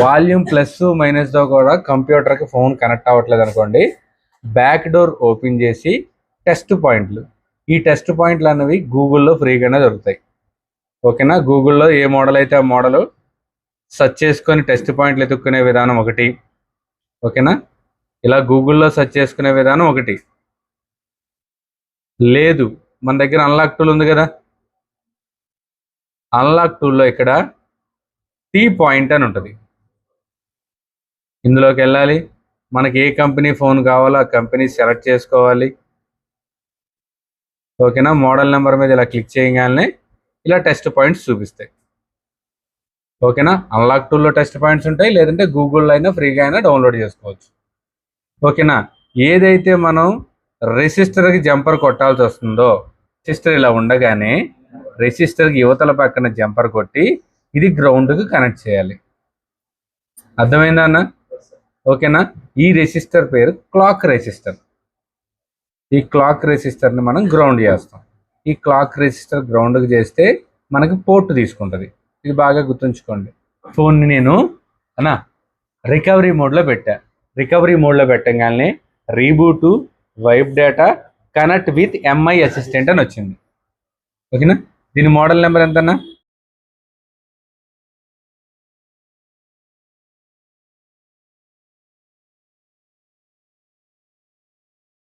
Volume plus మైనస్తో కూడా కంప్యూటర్కి phone connect అవ్వట్లేదు అనుకోండి బ్యాక్ డోర్ ఓపెన్ చేసి టెస్ట్ పాయింట్లు. ఈ టెస్ట్ పాయింట్లు అనేవి గూగుల్లో ఫ్రీగానే దొరుకుతాయి. ఓకేనా? గూగుల్లో ఏ మోడల్ అయితే ఆ మోడల్ సెర్చ్ చేసుకొని టెస్ట్ పాయింట్లు ఎత్తుక్కునే విధానం ఒకటి. ఓకేనా? ఇలా గూగుల్లో సెర్చ్ చేసుకునే విధానం ఒకటి. లేదు మన దగ్గర అన్లాక్ టూల్ ఉంది కదా? అన్లాక్ టూల్లో ఇక్కడ టీ పాయింట్ అని ఉంటుంది. ఇందులోకి వెళ్ళాలి. మనకి ఏ కంపెనీ ఫోన్ కావాలో ఆ కంపెనీ సెలెక్ట్ చేసుకోవాలి. ఓకేనా? మోడల్ నెంబర్ మీద ఇలా క్లిక్ చేయగానే ఇలా టెస్ట్ పాయింట్స్ చూపిస్తాయి. ఓకేనా? అన్లాక్ టూల్లో టెస్ట్ పాయింట్స్ ఉంటాయి. లేదంటే గూగుల్లో అయినా ఫ్రీగా అయినా డౌన్లోడ్ చేసుకోవచ్చు. ఓకేనా? ఏదైతే మనం రెసిస్టర్కి జంపర్ కొట్టాల్సి వస్తుందో రెసిస్టర్ ఇలా ఉండగానే రెసిస్టర్కి యువతల పక్కన జంపర్ కొట్టి ఇది గ్రౌండ్కి కనెక్ట్ చేయాలి. అర్థమైందా అన్న? ఓకేనా? ఈ రెసిస్టర్ పేరు క్లాక్ రెసిస్టర్. ఈ క్లాక్ రెసిస్టర్ని మనం గ్రౌండ్ చేస్తాం. ఈ క్లాక్ రెసిస్టర్ గ్రౌండ్కి చేస్తే మనకి పోర్ట్ తీసుకుంటుంది. ఇది బాగా గుర్తుంచుకోండి. ఫోన్ని నేను అన్నా రికవరీ మోడ్లో పెట్టా. రికవరీ మోడ్లో పెట్టగానే reboot wipe data connect with Mi assistant అని వచ్చింది. ఓకేనా? దీని మోడల్ నెంబర్ ఎంతన్నా?